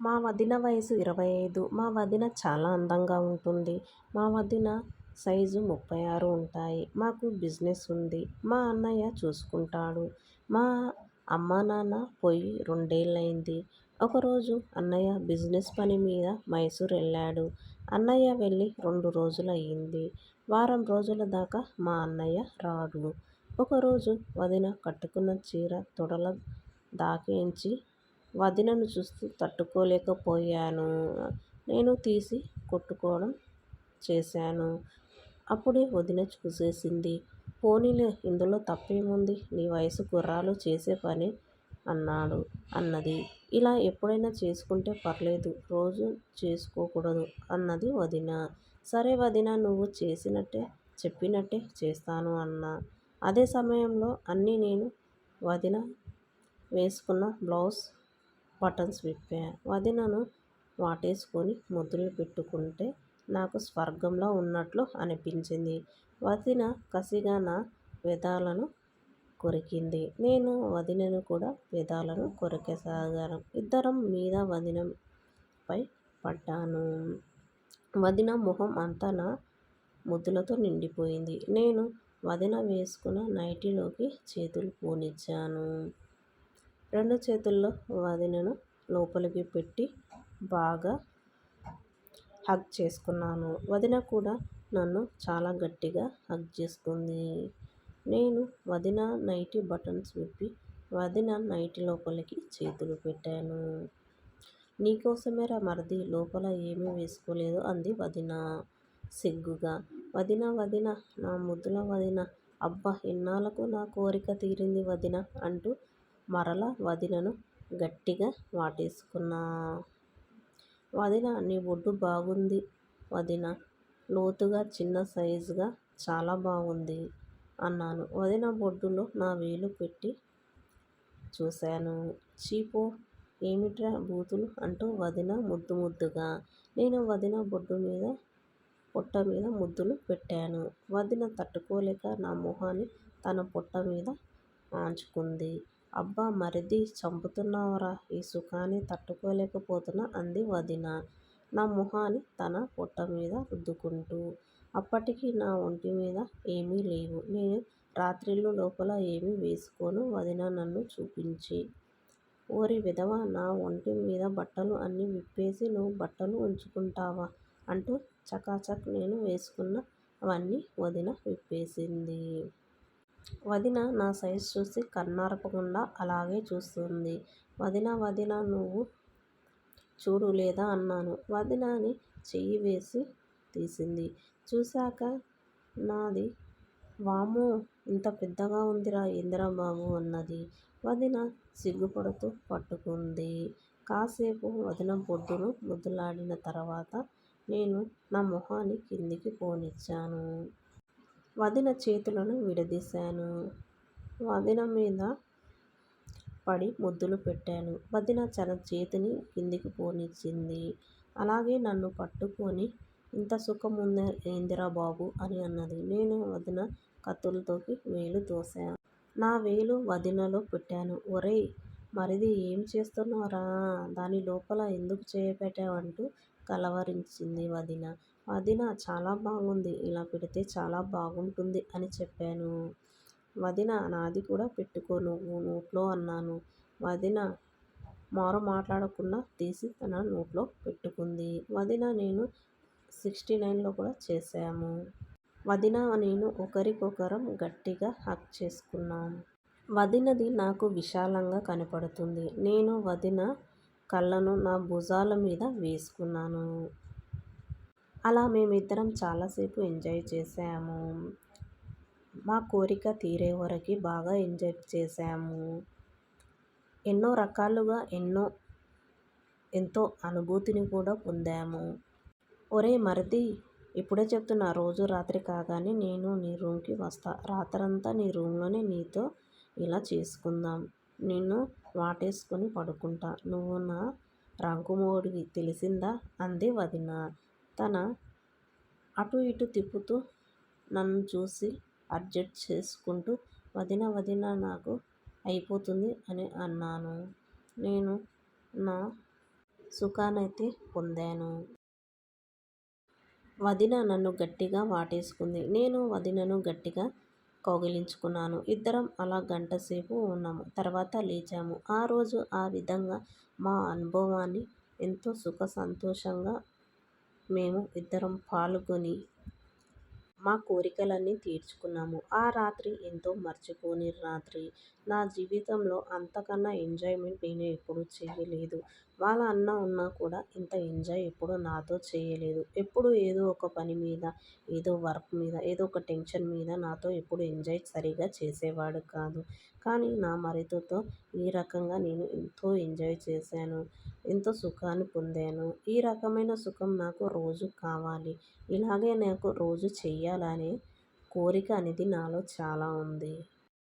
మా వదిన వయసు ఇరవై ఐదు మా వదిన చాలా అందంగా ఉంటుంది. మా వదిన సైజు ముప్పై ఆరు ఉంటాయి. మాకు బిజినెస్ ఉంది. మా అన్నయ్య చూసుకుంటాడు. మా అమ్మ నాన్న పోయి రెండేళ్ళయింది. ఒకరోజు అన్నయ్య బిజినెస్ పని మీద మైసూర్ వెళ్ళాడు అన్నయ్య వెళ్ళి రెండు రోజులు అయ్యింది వారం రోజుల దాకా మా అన్నయ్య రాడు. ఒకరోజు వదిన కట్టుకున్న చీర తొడల దాకేంచి వదినను చూస్తూ తట్టుకోలేకపోయాను. నేను తీసి కొట్టుకోవడం చేశాను. అప్పుడే వదిన చూసేసింది. పోనీలే ఇందులో తప్పేముంది? నీ వయసు గుర్రాలు చేసే పని అన్నాడు. అన్నది ఇలా ఎప్పుడైనా చేసుకుంటే పర్లేదు రోజు చేసుకోకూడదు అన్నది వదిన. సరే వదినా నువ్వు చేసినట్టే చెప్పినట్టే చేస్తాను అన్నా. అదే సమయంలో అన్నీ నేను వదిన వేసుకున్న బ్లౌజ్ బటన్స్ విప్పా వదినను వాటేసుకొని ముద్దులు పెట్టుకుంటే నాకు స్వర్గంలో ఉన్నట్లు అనిపించింది. వదిన కసిగా నా పెదాలను కొరికింది. నేను వదినను కూడా పెదాలను కొరికేసాగాను. ఇద్దరం మీద వదినపై పడ్డాను. వదిన మొహం అంతా నా ముద్దులతో నిండిపోయింది. నేను వదిన వేసుకున్న నైటీలోకి చేతులు పోనిచ్చాను. రెండు చేతుల్లో వదినను లోపలికి పెట్టి బాగా హగ్ చేసుకున్నాను. వదిన కూడా నన్ను చాలా గట్టిగా హగ్ చేసుకుంది. నేను వదిన నైటీ బటన్స్ విప్పి వదిన నైటీ లోపలికి చేతులు పెట్టాను. నీకోసమేరా మరిది లోపల ఏమీ వేసుకోలేదు అంది వదిన సిగ్గుగా. వదిన వదిన నా ముద్దుల వదిన. అబ్బా ఇన్నాళ్ళకు నా కోరిక తీరింది వదిన అంటూ మరల వదినను గట్టిగా వాటేసుకున్నా. వదిన నీ ఒడ్డు బాగుంది వదిన. లోతుగా చిన్న సైజుగా చాలా బాగుంది అన్నాను. వదిన బొడ్డులో నా వేలు పెట్టి చూశాను. చీపో ఏమిట్రా బూతులు అంటూ వదిన ముద్దు ముద్దుగా. నేను వదిన బొడ్డు మీద పొట్ట మీద ముద్దులు పెట్టాను. వదిన తట్టుకోలేక నా మొహాన్ని తన పొట్ట మీద ఆంచుకుంది. అబ్బా మరిది చంపుతున్నావురా ఈ సుఖాన్ని తట్టుకోలేకపోతున్నా అంది వదిన. నా మొహాన్ని తన పొట్ట మీద రుద్దుకుంటూ. అప్పటికి నా ఒంటి మీద ఏమీ లేవు. నేను రాత్రిళ్ళు లోపల ఏమీ వేసుకోను. వదిన నన్ను చూపించి ఓరి విధవ నా ఒంటి మీద బట్టలు అన్నీ విప్పేసి నువ్వు బట్టలు ఉంచుకుంటావా అంటూ చకాచక్ నేను వేసుకున్న అవన్నీ వదిన విప్పేసింది. వదిన నా సైజు చూసి కన్నార్పకుండా అలాగే చూస్తుంది. వదినా వదినా నువ్వు చూడు లేదా అన్నాను. వదినని చెయ్యి వేసి తీసింది. చూశాక నాది వామ్మో ఇంత పెద్దగా ఉందిరా ఇందిరాబాబు అన్నది. వదిన సిగ్గుపడుతూ పట్టుకుంది. కాసేపు వదిన బొడ్డును ముద్దులాడిన తర్వాత నేను నా మొహాన్ని కిందికి పోనిచ్చాను. వదిన చేతులను విడదీశాను. వదిన మీద పడి ముద్దులు పెట్టాను. వదిన తన చేతిని కిందికి పోనిచ్చింది. అలాగే నన్ను పట్టుకొని ఇంత సుఖం ఉందా ఏందిరా బాబు అని అన్నది. నేను వదిన కత్తులతోకి వేలు తోశా నా వేలు వదినలో పెట్టాను. ఒరేయ్ మరిది ఏం చేస్తున్నారా దాని లోపల ఎందుకు చేయబెట్టావంటూ కలవరించింది వదిన. వదిన చాలా బాగుంది. ఇలా పెడితే చాలా బాగుంటుంది అని చెప్పాను. వదిన నాది కూడా పెట్టుకో నువ్వు నోట్లో అన్నాను. వదిన మారు మాట్లాడకుండా తీసి తన నోట్లో పెట్టుకుంది. వదిన నేను సిక్స్టీ నైన్లో కూడా చేశాము. వదిన నేను ఒకరికొకరం గట్టిగా హక్ చేసుకున్నాం. వదినది నాకు విశాలంగా కనపడుతుంది. నేను వదిన కళ్ళను నా భుజాల మీద వేసుకున్నాను. అలా మేమిద్దరం చాలాసేపు ఎంజాయ్ చేసాము. మా కోరిక తీరే వరకు బాగా ఎంజాయ్ చేసాము. ఎన్నో రకాలుగా ఎన్నో ఎంతో అనుభూతిని కూడా పొందాము. ఒరే మరిది ఇప్పుడే చెప్తున్నా రోజు రాత్రి కాగానే నేను నీ రూమ్కి వస్తా. రాత్రంతా నీ రూమ్లోనే నీతో ఇలా చేసుకుందాం. నిన్ను వాటేసుకొని పడుకుంటా. నువ్వు నా రంకుమోడివి తెలిసిందా? అంది వదిన. తన అటు ఇటు తిప్పుతూ నన్ను చూసి అడ్జస్ట్ చేసుకుంటూ వదిన వదిన నాకు అయిపోతుంది అని అన్నాను నేను నా సుఖానైతే పొందాను. వదిన నన్ను గట్టిగా వాటేసుకుంది. నేను వదినను గట్టిగా కౌగిలించుకున్నాను. ఇద్దరం అలా గంటసేపు ఉన్నాము తర్వాత లేచాము. ఆ రోజు ఆ విధంగా మా అనుభవాన్ని ఎంతో సుఖ సంతోషంగా మేము ఇద్దరం పాల్గొని మా కోరికలన్నీ తీర్చుకున్నాము. ఆ రాత్రి ఎంతో మర్చిపోని రాత్రి. నా జీవితంలో అంతకన్నా ఎంజాయ్మెంట్ నేను ఎప్పుడూ చేయలేదు. వాళ్ళ అన్న ఉన్నా కూడా ఇంత ఎంజాయ్ ఎప్పుడూ నాతో చేయలేదు. ఎప్పుడు ఏదో ఒక పని మీద ఏదో వర్క్ మీద, ఏదో ఒక టెన్షన్ మీద నాతో ఎప్పుడు ఎంజాయ్ సరిగా చేసేవాడు కాదు. కానీ నా మరిదితో ఈ రకంగా నేను ఎంతో ఎంజాయ్ చేశాను. ఎంతో సుఖాన్ని పొందాను. ఈ రకమైన సుఖం నాకు రోజు కావాలి. ఇలాగే నాకు రోజు చెయ్యాలనే కోరిక అనేది నాలో చాలా ఉంది.